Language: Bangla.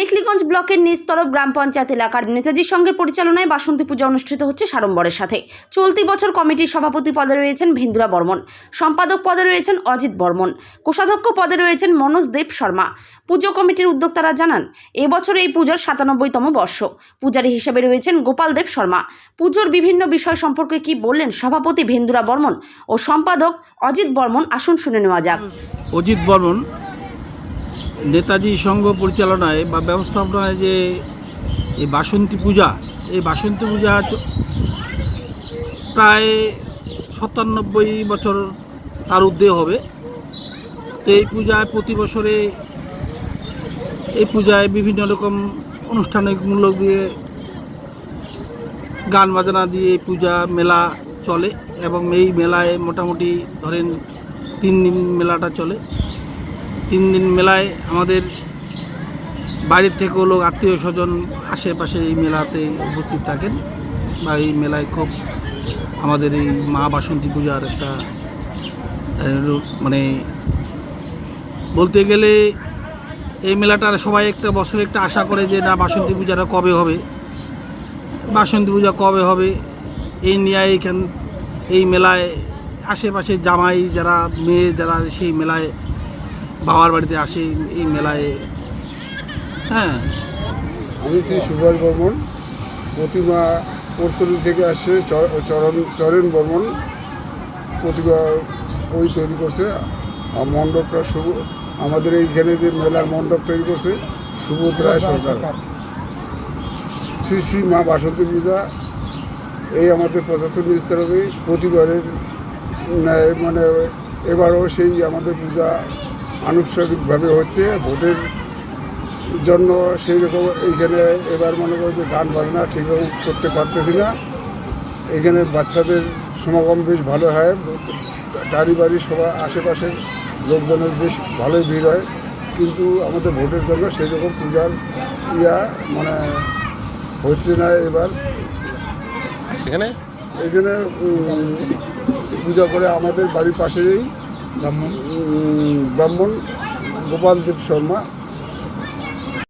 মেখলিগঞ্জ ব্লকের নিচতরফ গ্রাম পঞ্চায়েত এলাকার নেতাজির সঙ্গে পরিচালনায় বাসন্তী পূজা অনুষ্ঠিত হচ্ছে সাড়ম্বরের সাথে। চলতি বছর কমিটির সভাপতি পদে রয়েছেন ভেন্দুরা বর্মন, সম্পাদক পদে রয়েছেন অজিত বর্মন, কোষাধ্যক্ষ পদে রয়েছেন মনোজ দেব শর্মা। পুজো কমিটির উদ্যোক্তারা জানান, এবছর এই পুজোর সাতানব্বইতম বর্ষ। পূজারী হিসেবে রয়েছেন গোপাল দেব শর্মা। পুজোর বিভিন্ন বিষয় সম্পর্কে কি বললেন সভাপতি ভেন্দুরা বর্মন ও সম্পাদক অজিত বর্মন আসুন শুনে নেওয়া যাক। অজিত বর্মন নেতাজি সংঘ পরিচালনায় বা ব্যবস্থাপনায় যে এই বাসন্তী পূজা, এই বাসন্তী পূজা প্রায় সাতানব্বই বছর তার ঊর্ধ্বে হবে। তো এই পূজায় প্রতি বছরে এই পূজায় বিভিন্ন রকম অনুষ্ঠানমূলক দিয়ে গান বাজনা দিয়ে পূজা মেলা চলে এবং এই মেলায় মোটামুটি ধরেন তিন দিন মেলাটা চলে। তিন দিন মেলায় আমাদের বাড়ির থেকেও লোক, আত্মীয় স্বজন আশেপাশে এই মেলাতে উপস্থিত থাকেন বা এই মেলায় খুব আমাদের এই মা বাসন্তী পূজার একটা মানে বলতে গেলে এই মেলাটার সবাই একটা বছরে একটা আশা করে যে না, বাসন্তী পূজাটা কবে হবে? বাসন্তী পূজা কবে হবে? এই নিয়ে এইখান, এই মেলায় আশেপাশে জামাই যারা, মেয়ে যারা, সেই মেলায় বাবার বাড়িতে আসে এই মেলায়। হ্যাঁ। আমি শ্রী সুভাষ বর্মন প্রতিমা কর্তরি থেকে আসছে চ- চরণ চরণ বর্মন প্রতিমা ওই তৈরি করছে। আর মণ্ডপটা শুভ আমাদের এইখানে যে মেলার মণ্ডপ তৈরি করছে সুবোধ রায় সরকার। শ্রী শ্রী মা বাসন্তী পূজা এই আমাদের পঁচাত্তর নিস্তরবে প্রতিবারের মানে এবারও সেই আমাদের পূজা আনুষ্ঠানিকভাবে হচ্ছে ভোটের জন্য সেই রকম এইখানে এবার মনে করি যে গান বাজনা ঠিকভাবে করতে পারতেছি না। এখানে বাচ্চাদের সমাগম বেশ ভালো হয় গাড়ি বাড়ি সবার আশেপাশের লোকজনের বেশ ভালোই ভিড় হয়। কিন্তু আমাদের ভোটের জন্য সেই রকম পূজার ইয়া মানে হচ্ছে না এবার। এখানে? এখানে পূজা করে আমাদের বাড়ির পাশেই ব্রাহ্মণ ব্রাহ্মণ গোপাল দেব শর্মা